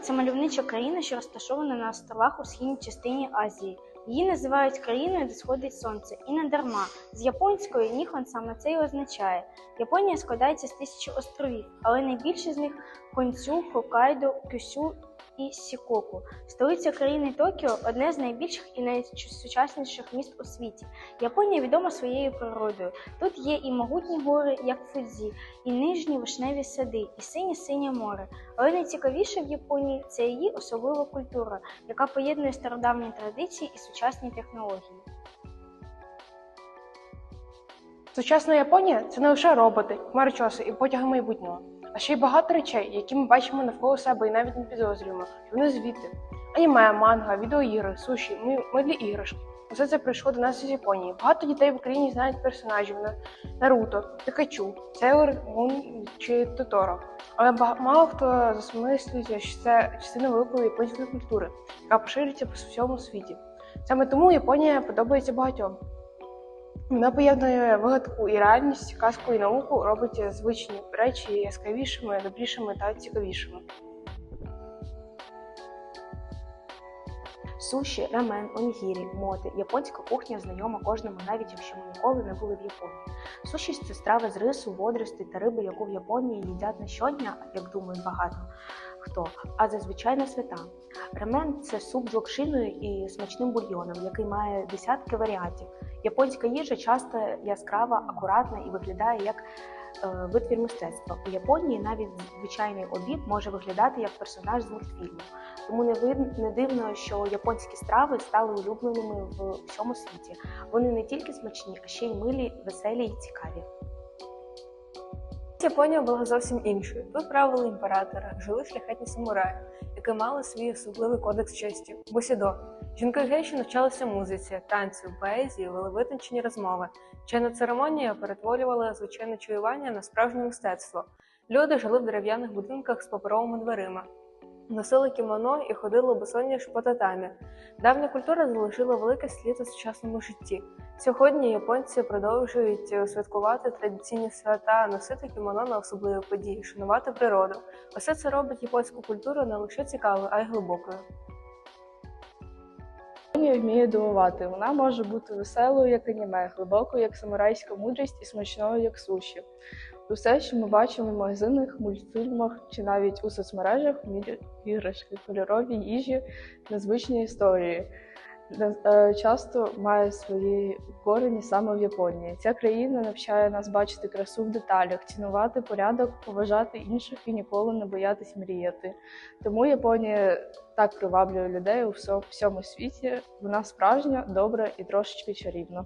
Це мальовнича країна, що розташована на островах у східній частині Азії. Її називають країною, де сходить сонце, і не дарма. З японської ніхон саме це й означає. Японія складається з тисячі островів, але найбільше з них Концю, Хокайдо, Кюсю і Сікоку. Столиця країни Токіо одне з найбільших і найсучасніших міст у світі. Японія відома своєю природою. Тут є і могутні гори, як Фудзі, і нижні вишневі сади, і синє синє море. Але найцікавіше в Японії це її особлива культура, яка поєднує стародавні традиції і сучасні технології. Сучасна Японія це не лише роботи, хмарочоси і потяги майбутнього, а ще й багато речей, які ми бачимо навколо себе і навіть не підозрюємо, вони звідти. Аніме, манга, відеоігри, суші, ми- милі іграшки. Усе це прийшло до нас із Японії. Багато дітей в Україні знають персонажів на Наруто, Пікачу, Сейлор Мун чи Тоторо. Але мало хто засмислюється, що це частина великої японської культури, яка поширюється по всьому світі. Саме тому Японія подобається багатьом. Вона поєднує вигадку і реальність, казку і науку, робить звичні речі яскравішими, добрішими та цікавішими. Суші, рамен, онігірі, моти. Японська кухня знайома кожному, навіть якщо ми ніколи не були в Японії. Суші це страва з рису, водоростей та риби, яку в Японії їдять не щодня, як думають багато хто, а зазвичай на свята. Рамен це суп з локшиною і смачним бульйоном, який має десятки варіантів. Японська їжа часто яскрава, акуратна і виглядає як е, витвір мистецтва. У Японії навіть звичайний обід може виглядати як персонаж з мультфільму. Тому не вид- не дивно, що японські страви стали улюбленими в всьому світі. Вони не тільки смачні, а ще й милі, веселі і цікаві. Японія була зовсім іншою. Тут правили імператора, жили шляхетні самураї, які мали свій особливий кодекс честі бусідо. Жінки гейші навчалися музиці, танцю, поезії, вели витончені розмови. Чайна церемонія перетворювала звичайне чуювання на справжнє мистецтво. Люди жили в дерев'яних будинках з паперовими дверима. Носили кімоно і ходили босоніж по татамі. Давня культура залишила великий слід у сучасному житті. Сьогодні японці продовжують е, святкувати традиційні свята, носити кімоно на особливі події, шанувати природу. Усе це робить японську культуру не лише цікавою, а й глибокою. Японія вміє дивувати. Вона може бути веселою, як аніме, глибокою, як самурайська мудрість, і смачною, як суші. Усе, що ми бачимо в магазинах, мультфільмах чи навіть у соцмережах, іграшки, кольорові їжі, незвичні історії. Е, Часто має свої корені саме в Японії. Ця країна навчає нас бачити красу в деталях, цінувати порядок, поважати інших і ніколи не боятись мріяти. Тому Японія так приваблює людей у всьому світі. Вона справжня, добра і трошечки чарівна.